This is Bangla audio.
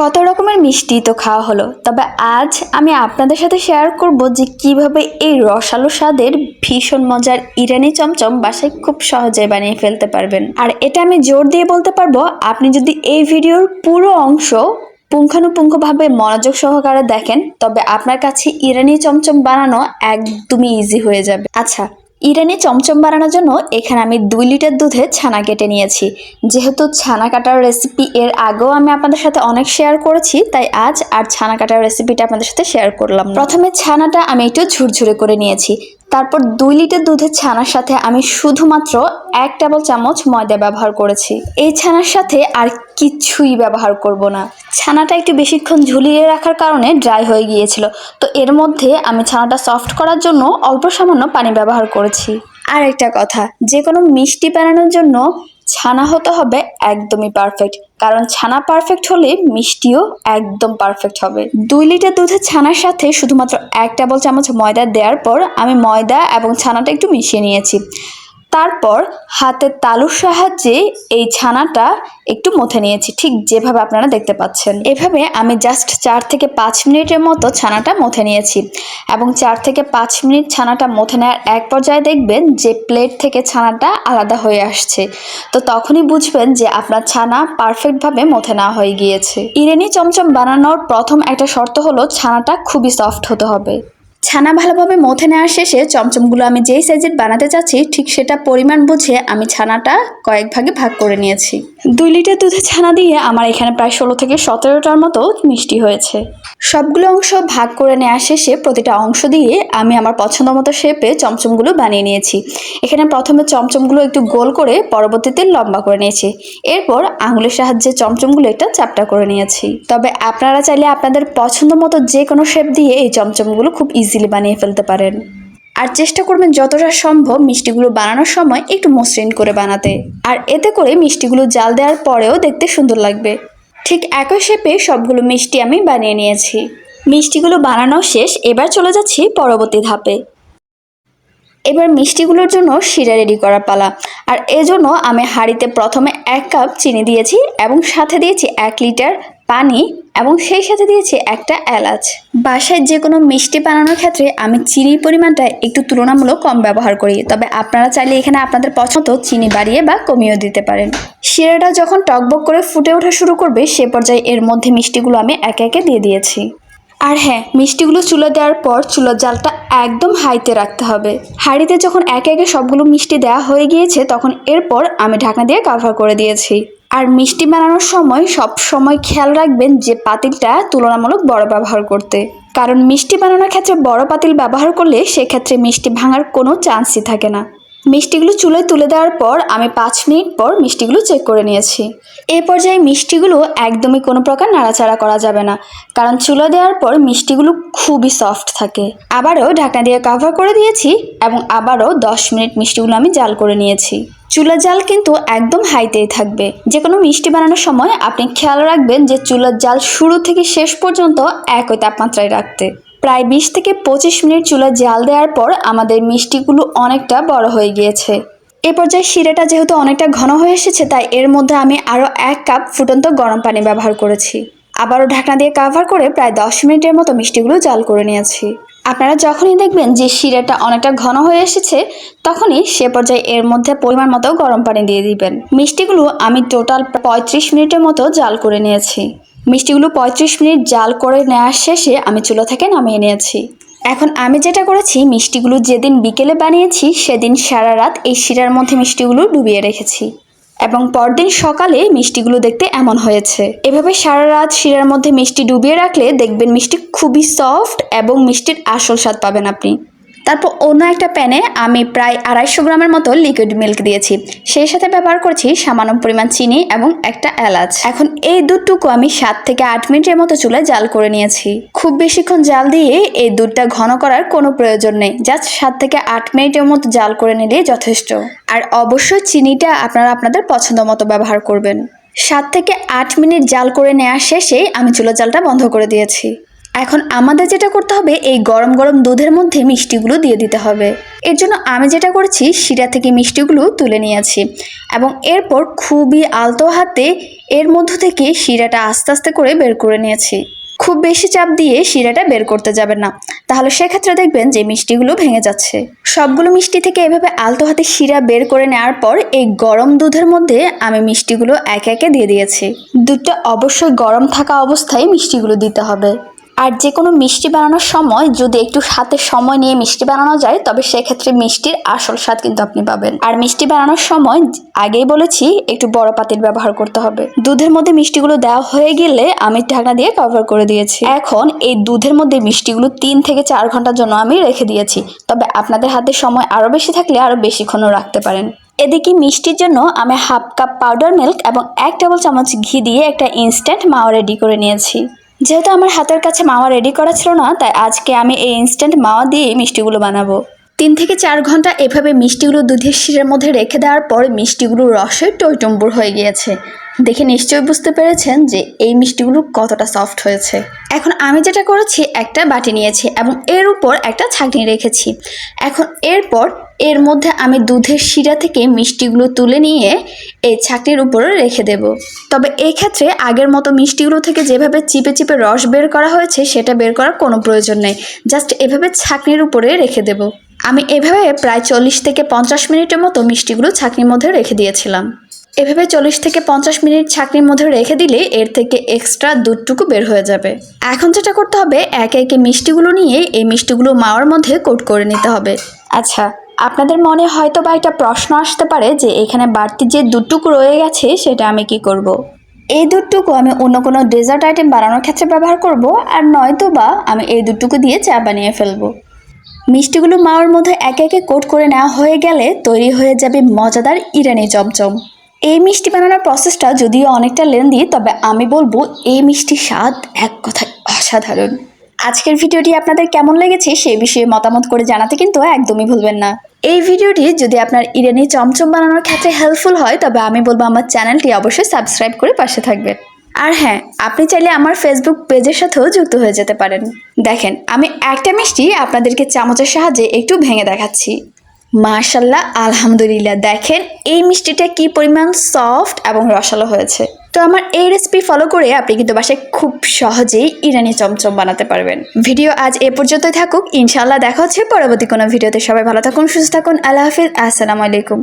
কত রকমের মিষ্টি তো খাওয়া হলো, তবে আজ আমি আপনাদের সাথে শেয়ার করব যে কীভাবে এই রসালো স্বাদের ভীষণ মজার ইরানি চমচম বাসায় খুব সহজে বানিয়ে ফেলতে পারবেন। আর এটা আমি জোর দিয়ে বলতে পারব, আপনি যদি এই ভিডিওর পুরো অংশ পুঙ্খানুপুঙ্খভাবে মনোযোগ সহকারে দেখেন, তবে আপনার কাছে ইরানি চমচম বানানো একদমই ইজি হয়ে যাবে। আচ্ছা ইরানি চমচম বানানোর জন্য এখানে আমি দুই লিটার দুধে ছানা কেটে নিয়েছি। যেহেতু ছানা কাটার রেসিপি এর আগেও আমি আপনাদের সাথে অনেক শেয়ার করেছি, তাই আজ আর ছানা কাটার রেসিপিটা আপনাদের সাথে শেয়ার করলাম প্রথমে ছানাটা আমি একটু ঝুরঝুরে করে নিয়েছি। তারপর দুই লিটার দুধের ছানার সাথে আমি শুধুমাত্র এক টেবিল চামচ ময়দা ব্যবহার করেছি। এই ছানার সাথে আর কিছুই ব্যবহার করব না। ছানাটা একটু বেশিক্ষণ ঝুলিয়ে রাখার কারণে ড্রাই হয়ে গিয়েছিল। তো এর মধ্যে আমি ছানাটা সফট করার জন্য অল্প সামান্য পানি ব্যবহার করেছি। আর একটা কথা যে কোনো মিষ্টি বানানোর জন্য ছানা হতে হবে একদমই পারফেক্ট কারণ ছানা পারফেক্ট হলে মিষ্টিও একদম পারফেক্ট হবে। দুই লিটার দুধের ছানার সাথে শুধুমাত্র এক টেবিল চামচ ময়দা দেওয়ার পর আমি ময়দা এবং ছানাটা একটু মিশিয়ে নিয়েছি। তারপর হাতের তালুর সাহায্যে এই ছানাটা একটু মথে নিয়েছি। ঠিক যেভাবে আপনারা দেখতে পাচ্ছেন। এভাবে আমি জাস্ট চার থেকে পাঁচ মিনিটের মতো ছানাটা মথে নিয়েছি এবং চার থেকে পাঁচ মিনিট ছানাটা মথে নেওয়ার এক পর্যায়ে দেখবেন যে প্লেট থেকে ছানাটা আলাদা হয়ে আসছে। তো তখনই বুঝবেন যে আপনার ছানা পারফেক্টভাবে মথে নেওয়া হয়ে গিয়েছে। ইরানি চমচম বানানোর প্রথম একটা শর্ত হলো ছানাটা খুবই সফট হতে হবে। ছানা ভালোভাবে মথে নেওয়ার শেষে চমচমগুলো আমি যেই সাইজের বানাতে চাচ্ছি, ঠিক সেটা পরিমাণ বুঝে আমি ছানাটা কয়েক ভাগে ভাগ করে নিয়েছি। দুই লিটার দুধে ছানা দিয়ে আমার এখানে প্রায় ষোলো থেকে সতেরোটার মতো মিষ্টি হয়েছে। সবগুলো অংশ ভাগ করে নেওয়ার শেষে প্রতিটা অংশ দিয়ে আমি আমার পছন্দ মতো শেপে চমচমগুলো বানিয়ে নিয়েছি। এখানে প্রথমে চমচমগুলো একটু গোল করে পরবর্তীতে লম্বা করে নিয়েছি। এরপর আঙুলের সাহায্যে চমচমগুলো একটা চাপটা করে নিয়েছি। তবে আপনারা চাইলে আপনাদের পছন্দ মতো যে কোনো শেপ দিয়ে এই চমচমগুলো খুব ইজিলি বানিয়ে ফেলতে পারেন। আর চেষ্টা করবেন যতটা সম্ভব মিষ্টিগুলো বানানোর সময় একটু মসৃণ করে বানাতে। আর এতে করে মিষ্টিগুলো জাল দেওয়ার পরেও দেখতে সুন্দর লাগবে। ঠিক একই শেপে সবগুলো মিষ্টি আমি বানিয়ে নিয়েছি। মিষ্টিগুলো বানানো শেষ, এবার চলে যাচ্ছি পরবর্তী ধাপে। এবার মিষ্টিগুলোর জন্য শিরা রেডি করার পালা। আর এজন্য আমি হাঁড়িতে প্রথমে এক কাপ চিনি দিয়েছি এবং সাথে দিয়েছি এক লিটার পানি এবং সেই সাথে দিয়েছি একটা এলাচ। বাসায় যে কোনো মিষ্টি বানানোর ক্ষেত্রে আমি চিনির পরিমাণটা একটু তুলনামূলক কম ব্যবহার করি। তবে আপনারা চাইলে এখানে আপনাদের পছন্দ চিনি বাড়িয়ে বা কমিয়েও দিতে পারেন। শিরাটা যখন টকবক করে ফুটে ওঠা শুরু করবে, সে পর্যায়ে এর মধ্যে মিষ্টিগুলো আমি একে একে দিয়ে দিয়েছি। আর হ্যাঁ মিষ্টিগুলো চুলা দেওয়ার পর চুলার জালটা একদম হাইতে রাখতে হবে। হাঁড়িতে যখন একে একে সবগুলো মিষ্টি দেওয়া হয়ে গিয়েছে, তখন এরপর আমি ঢাকনা দিয়ে কাভার করে দিয়েছি। আর মিষ্টি বানানোর সময় সব সময় খেয়াল রাখবেন যে পাতিলটা তুলনামূলক বড় ব্যবহার করতে। কারণ মিষ্টি বানানোর ক্ষেত্রে বড় পাতিল ব্যবহার করলে সেক্ষেত্রে মিষ্টি ভাঙার কোনো চান্সই থাকে না। মিষ্টিগুলো চুলে তুলে দেওয়ার পর আমি পাঁচ মিনিট পর মিষ্টিগুলো চেক করে নিয়েছি। এই পর্যায়ে মিষ্টিগুলো একদমই কোনো প্রকার নাড়াচাড়া করা যাবে না, কারণ চুলা দেওয়ার পর মিষ্টিগুলো খুবই সফট থাকে। আবারও ঢাকনা দিয়ে কাভার করে দিয়েছি এবং আবারও দশ মিনিট মিষ্টিগুলো আমি জাল করে নিয়েছি। চুলার জাল কিন্তু একদম হাইতেই থাকবে। যে কোনো মিষ্টি বানানোর সময় আপনি খেয়াল রাখবেন যে চুলার জাল শুরু থেকে শেষ পর্যন্ত একই তাপমাত্রায় রাখতে। প্রায় বিশ থেকে পঁচিশ মিনিট চুলা জাল দেওয়ার পর আমাদের মিষ্টিগুলো অনেকটা বড় হয়ে গিয়েছে। এ পর্যায়ে শিরাটা যেহেতু অনেকটা ঘন হয়ে এসেছে, তাই এর মধ্যে আমি আরও এক কাপ ফুটন্ত গরম পানি ব্যবহার করেছি। আবারও ঢাকনা দিয়ে কাভার করে প্রায় দশ মিনিটের মতো মিষ্টিগুলো জাল করে নিয়েছি। আপনারা যখনই দেখবেন যে শিরাটা অনেকটা ঘন হয়ে এসেছে, তখনই সে পর্যায়ে এর মধ্যে পরিমাণ মতো গরম পানি দিয়ে দিবেন। মিষ্টিগুলো আমি টোটাল পঁয়ত্রিশ মিনিটের মতো জাল করে নিয়েছি। মিষ্টিগুলো পঁয়ত্রিশ মিনিট জাল করে নেওয়ার শেষে আমি চুলা থেকে নামিয়ে নিয়েছি। এখন আমি যেটা করেছি, মিষ্টিগুলো যেদিন বিকেলে বানিয়েছি, সেদিন সারা রাত এই শিরার মধ্যে মিষ্টিগুলো ডুবিয়ে রেখেছি। এবং পরদিন সকালে মিষ্টিগুলো দেখতে এমন হয়েছে। এভাবে সারা রাত শিরার মধ্যে মিষ্টি ডুবিয়ে রাখলে দেখবেন মিষ্টি খুবই সফট এবং মিষ্টির আসল স্বাদ পাবেন আপনি। তারপর অন্য একটা প্যানে আমি প্রায় আড়াইশো গ্রামের মতো লিকুইড মিল্ক দিয়েছি। সেই সাথে ব্যবহার করছি সামান্য পরিমাণ চিনি এবং একটা এলাচ। এখন এই দুধটুকু আমি সাত থেকে আট মিনিটের মতো চুলে জাল করে নিয়েছি। খুব বেশিক্ষণ জাল দিয়ে এই দুধটা ঘন করার কোনো প্রয়োজন নেই। জাস্ট সাত থেকে আট মিনিটের মতো জাল করে নিলেই যথেষ্ট। আর অবশ্যই চিনিটা আপনারা আপনাদের পছন্দ মতো ব্যবহার করবেন। সাত থেকে আট মিনিট জাল করে নেওয়ার শেষে আমি চুলা জালটা বন্ধ করে দিয়েছি। এখন আমাদের যেটা করতে হবে, এই গরম গরম দুধের মধ্যে মিষ্টিগুলো দিয়ে দিতে হবে। এর জন্য আমি যেটা করেছি, শিরা থেকে মিষ্টিগুলো তুলে নিয়েছি এবং এরপর খুবই আলতো হাতে এর মধ্য থেকে শিরাটা আস্তে আস্তে করে বের করে নিয়েছি। খুব বেশি চাপ দিয়ে শিরাটা বের করতে যাবেন না। তাহলে সেক্ষেত্রে দেখবেন যে মিষ্টিগুলো ভেঙে যাচ্ছে। সবগুলো মিষ্টি থেকে এভাবে আলতো হাতে শিরা বের করে নেওয়ার পর এই গরম দুধের মধ্যে আমি মিষ্টিগুলো একে একে দিয়ে দিয়েছি। দুধটা অবশ্যই গরম থাকা অবস্থায় মিষ্টিগুলো দিতে হবে। আর যে কোনো মিষ্টি বানানোর সময় যদি একটু হাতে সময় নিয়ে মিষ্টি বানানো যায়, তবে সেক্ষেত্রে মিষ্টির আসল স্বাদ কিন্তু আপনি পাবেন। আর মিষ্টি বানানোর সময় আগেই বলেছি, একটু বড় পাতিল ব্যবহার করতে হবে। দুধের মধ্যে মিষ্টিগুলো দেওয়া হয়ে গেলে আমি ঢাকনা দিয়ে কভার করে দিয়েছি। এখন এই দুধের মধ্যে মিষ্টিগুলো তিন থেকে চার ঘণ্টার জন্য আমি রেখে দিয়েছি। তবে আপনাদের হাতে সময় আরও বেশি থাকলে আরও বেশিক্ষণও রাখতে পারেন। এদিকে মিষ্টির জন্য আমি হাফ কাপ পাউডার মিল্ক এবং এক টেবিল চামচ ঘি দিয়ে একটা ইনস্ট্যান্ট মাওয়া রেডি করে নিয়েছি। যেহেতু আমার হাতের কাছে মাওয়া রেডি করা ছিল না, তাই আজকে আমি এই ইনস্ট্যান্ট মাওয়া দিয়ে মিষ্টিগুলো বানাবো। তিন থেকে চার ঘণ্টা এভাবে মিষ্টিগুলো দুধের শিরের মধ্যে রেখে দেওয়ার পর মিষ্টিগুলো রসে টইটম্বুর হয়ে গিয়েছে। দেখে নিশ্চয়ই বুঝতে পেরেছেন যে এই মিষ্টিগুলো কতটা সফট হয়েছে। এখন আমি যেটা করেছি, একটা বাটি নিয়েছি এবং এর উপর একটা ছাঁকনি রেখেছি। এখন এরপর এর মধ্যে আমি দুধের শিরা থেকে মিষ্টিগুলো তুলে নিয়ে এই ছাঁকনির উপরে রেখে দেব। তবে এই ক্ষেত্রে আগের মতো মিষ্টিগুলো থেকে যেভাবে চিপে চিপে রস বের করা হয়েছে, সেটা বের করার কোনো প্রয়োজন নেই। জাস্ট এভাবে ছাঁকনির উপরে রেখে দেব। আমি এভাবে প্রায় চল্লিশ থেকে পঞ্চাশ মিনিটের মতো মিষ্টিগুলো ছাঁকনির মধ্যে রেখে দিয়েছিলাম। এভাবে চল্লিশ থেকে পঞ্চাশ মিনিট ছাঁকনির মধ্যে রেখে দিলে এর থেকে এক্সট্রা দুধটুকু বের হয়ে যাবে। এখন যেটা করতে হবে, একে একে মিষ্টিগুলো নিয়ে এই মিষ্টিগুলো মাওয়ার মধ্যে কোট করে নিতে হবে। আচ্ছা আপনাদের মনে হয়তো বা একটা প্রশ্ন আসতে পারে যে এখানে বাড়তি যে দুধটুকু রয়ে গেছে সেটা আমি কি করব। এই দুধটুকু আমি অন্য কোনো ডেজার্ট আইটেম বানানোর ক্ষেত্রে ব্যবহার করব আর নয়তো বা আমি এই দুধটুকু দিয়ে চা বানিয়ে ফেলব। মিষ্টিগুলো মাওয়ার মধ্যে একে একে কোট করে নেওয়া হয়ে গেলে তৈরি হয়ে যাবে মজাদার ইরানি চমচম। এই মিষ্টি বানানোর প্রসেসটা যদিও অনেকটা লেন্দি তবে আমি বলব এই মিষ্টির স্বাদ এক কথায় অসাধারণ। আজকের ভিডিওটি আপনাদের কেমন লেগেছে সে বিষয়ে মতামত করে জানাতে কিন্তু একদমই ভুলবেন না। এই ভিডিওটি যদি আপনার ইরানি চমচম বানানোর ক্ষেত্রে হেল্পফুল হয়, তবে আমি বলব আমার চ্যানেলটি অবশ্যই সাবস্ক্রাইব করে পাশে থাকবেন। আর হ্যাঁ আপনি চাইলে আমার ফেসবুক পেজের সাথেও যুক্ত হয়ে যেতে পারেন। দেখেন, আমি একটা মিষ্টি আপনাদেরকে চামচের সাহায্যে একটু ভেঙে দেখাচ্ছি। মাশাল্লাহ আলহামদুলিল্লাহ। দেখেন, এই মিষ্টিটা কি পরিমাণ সফট এবং রসালো হয়েছে। তো আমার এই রেসিপি ফলো করে আপনি কিন্তু বাসায় খুব সহজেই ইরানি চমচম বানাতে পারবেন। ভিডিও আজ এ পর্যন্তই থাকুক। ইনশাল্লাহ দেখা হচ্ছে পরবর্তী কোনো ভিডিওতে। সবাই ভালো থাকুন, সুস্থ থাকুন। আল্লাহ হাফিজ। আসসালামু আলাইকুম।